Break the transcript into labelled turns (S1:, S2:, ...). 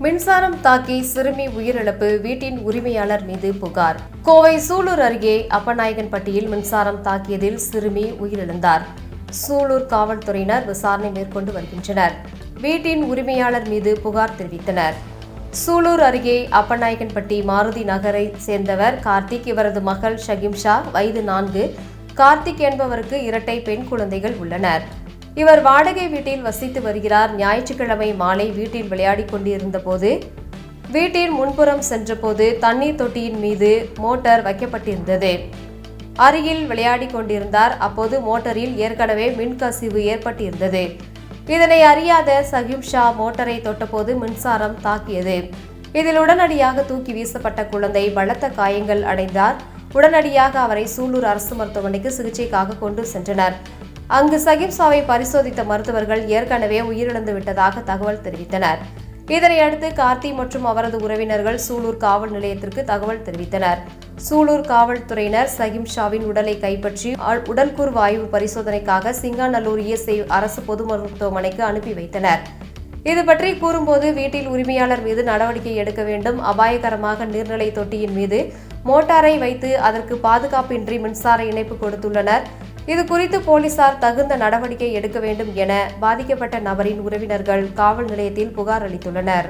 S1: மின்சாரம் தாக்கி சிறுமி உயிரிழப்பு வீட்டின் உரிமையாளர் மீது புகார். கோவை சூலூர் அருகே அப்பநாயகன்பட்டியில் மின்சாரம் தாக்கியதில் சிறுமி உயிரிழந்தார். சூலூர் காவல்துறையினர் விசாரணை மேற்கொண்டு வருகின்றனர். வீட்டின் உரிமையாளர் மீது புகார் தெரிவித்தனர். சூலூர் அருகே அப்பநாயகன்பட்டி மாருதி நகரை சேர்ந்தவர் கார்த்திக். இவரது மகள் ஷகிம்ஷா வயது நான்கு. கார்த்திக் என்பவருக்கு இரட்டை பெண் குழந்தைகள் உள்ளனர். இவர் வாடகை வீட்டில் வசித்து வருகிறார். ஞாயிற்றுக்கிழமை மாலை வீட்டில் விளையாடி கொண்டிருந்த போது வீட்டின் முன்புறம் சென்றபோது தண்ணீர் தொட்டியின் மீது மோட்டார் வைக்கப்பட்டிருந்தது. அருகில் விளையாடி கொண்டிருந்தார். அப்போது மோட்டரில் ஏற்கனவே மின்கசிவு ஏற்பட்டிருந்தது. இதனை அறியாத சகிம் ஷா மோட்டரை தொட்டபோது மின்சாரம் தாக்கியது. இதில் உடனடியாக தூக்கி வீசப்பட்ட குழந்தை பலத்த காயங்கள் அடைந்தார். உடனடியாக அவரை சூலூர் அரசு மருத்துவமனைக்கு சிகிச்சைக்காக கொண்டு சென்றனர். அங்கு சகிப்சாவை பரிசோதித்த மருத்துவர்கள் ஏற்கனவே உயிரிழந்து விட்டதாக தகவல் தெரிவித்தனர். இதனையடுத்து கார்த்தி மற்றும் அவரது உறவினர்கள் சூலூர் காவல் நிலையத்திற்கு தகவல் தெரிவித்தனர். சூலூர் காவல்துறையினர் சகிம் ஷாவின் உடலை கைப்பற்றி அ- உடல்கூறு பரிசோதனைக்காக சிங்காநல்லூர் இஎஸ்ஐ அரசு பொது மருத்துவமனைக்கு அனுப்பி வைத்தனர். இது பற்றி கூறும்போது வீட்டில் உரிமையாளர் மீது நடவடிக்கை எடுக்க வேண்டும் அபாயகரமாக நீர்நிலை தொட்டியின் மீது மோட்டாரை வைத்து அதற்கு பாதுகாப்பின்றி மின்சார இணைப்பு கொடுத்துள்ளனர். இது குறித்து போலீசார் தகுந்த நடவடிக்கை எடுக்க வேண்டும் என பாதிக்கப்பட்ட நபரின் உறவினர்கள் காவல் நிலையத்தில் புகார் அளித்துள்ளனர்.